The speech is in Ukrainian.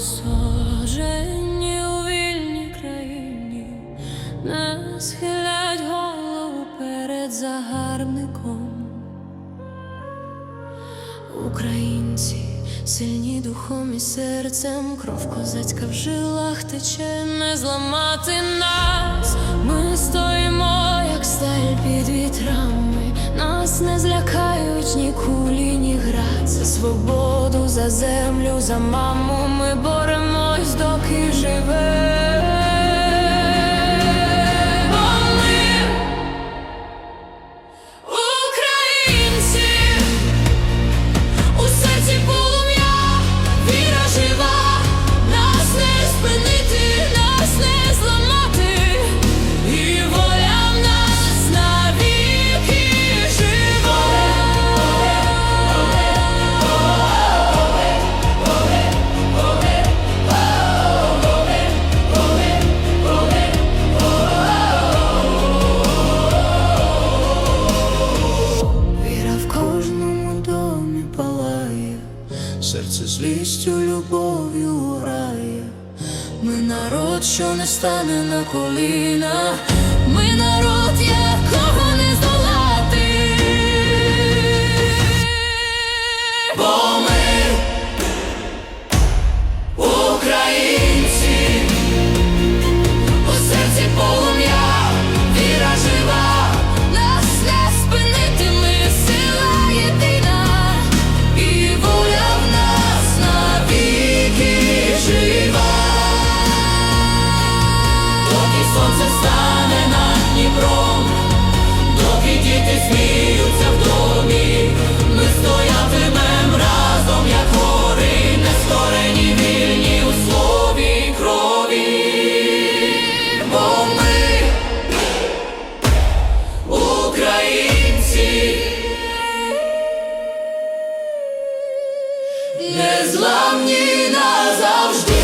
Осоджені у вільній країні не схилять голову перед загарбником. Українці сильні духом і серцем, кров козацька в жилах тече, не зламати нас. Ми стоїмо, як сталь під вітрами. Нас не злякають ні кулі, ні град. За свободу, за землю, за маму. Ми боремось, доки серце злістю, любов'ю грає. Ми народ, що не стане на коліна. Ми народ, незламні назавжди.